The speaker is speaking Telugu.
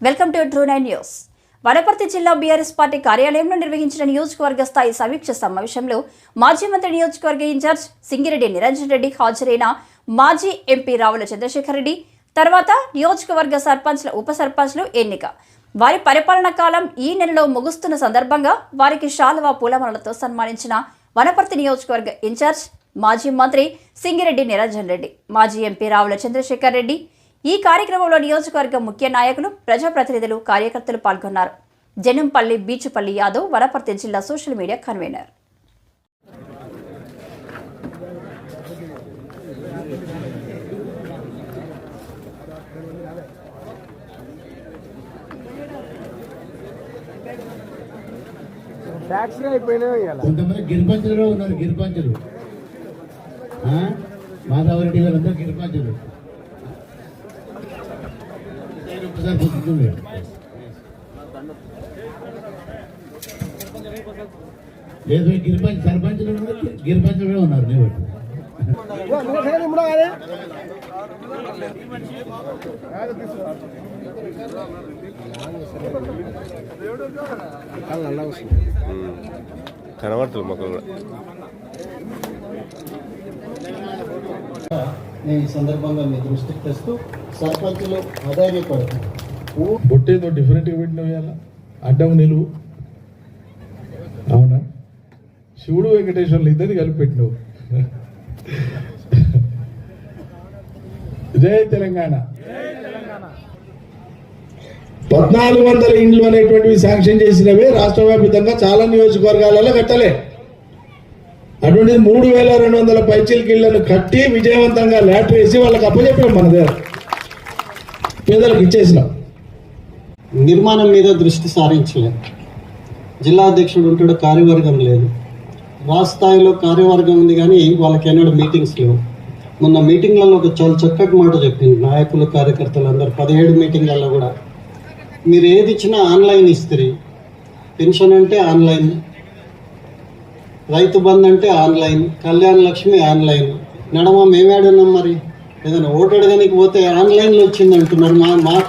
Welcome to true nine news. Wanaparthy జిల్లా బీఆర్ఎస్ పార్టీ కార్యాలయంలో నిర్వహించిన నియోజకవర్గ స్థాయి సమీక్ష సమావేశంలో మాజీ మంత్రి నియోజకవర్గ ఇన్ఛార్జ్ సింగిరెడ్డి నిరంజన్ రెడ్డి హాజరైన మాజీ ఎంపీ రావుల చంద్రశేఖర్ రెడ్డి తర్వాత నియోజకవర్గ సర్పంచ్ల ఉప సర్పంచ్లు ఎన్నిక. వారి పరిపాలన కాలం ఈ నెలలో ముగుస్తున్న సందర్భంగా వారికి శాలువా పూలమలతో సన్మానించిన వనపర్తి నియోజకవర్గ ఇన్ఛార్జ్ మాజీ మంత్రి సింగిరెడ్డి నిరంజన్ రెడ్డి మాజీ ఎంపీ రావుల చంద్రశేఖర్ రెడ్డి ఈ కార్యక్రమంలో నియోజకవర్గ ముఖ్య నాయకులు ప్రజాప్రతినిధులు కార్యకర్తలు పాల్గొన్నారు. జనంపల్లి బీచుపల్లి యాదవ్ వనపర్తి జిల్లా సోషల్ మీడియా కన్వీనర్. కొంతమంది గిరిపంచులు ఉన్నారు గిరిపంచులు. ఆ? మాధవరెడ్డి గారందరూ గిరిపంచులు. నేను ఒకసారి గుర్తుంటుంది లేదు గిరిపంచ్ సర్పంచ్ గిరిపంచ్ కూడా ఉన్నారు నేను కనబడుతుంది మొక్కలు కూడా. నేను ఈ సందర్భంగా మీ దృష్టికి తెస్తూ సర్పంచులు అధైర్యపడుతున్నారు బొట్టేదో డిఫరెంట్గా పెట్టినవి అడ్డం నిలువు. అవునా? శివుడు వెంకటేశ్వర్లు ఇద్దరిని కలిపి పెట్టినవు. జై తెలంగాణ. పద్నాలుగు వందల ఇండ్లు అనేటువంటివి శాంక్షన్ చేసినవి రాష్ట్ర వ్యాప్తంగా చాలా నియోజకవర్గాలలో కట్టలే. అటువంటి మూడు వేల రెండు వందల పైచీలకి ఇళ్ళను కట్టి విజయవంతంగా లాటరీ వేసి వాళ్ళకి అప్పచెప్పాం మన దగ్గర. పేదలకు ఇచ్చేసినాం. నిర్మాణం మీద దృష్టి సారించలేదు. జిల్లా అధ్యక్షుడు ఉంటాడు కార్యవర్గం లేదు. రాష్ట్ర స్థాయిలో కార్యవర్గం ఉంది కానీ వాళ్ళకి ఎన్నడూ మీటింగ్స్ లేవు. మొన్న మీటింగ్లలో ఒక చాలా చక్కటి మాట చెప్పింది. నాయకులు కార్యకర్తలు అందరు పదిహేడు మీటింగ్లలో కూడా. మీరు ఏది ఇచ్చినా ఆన్లైన్ ఇస్తారు. పెన్షన్ అంటే ఆన్లైన్. రైతు బంధు అంటే ఆన్లైన్ కళ్యాణ లక్ష్మి ఆన్లైన్. నడమ మేమేడున్నాం మరి. ఏదైనా ఓటు అడగడానికి పోతే ఆన్లైన్లో వచ్చింది అంటున్నారు మా మా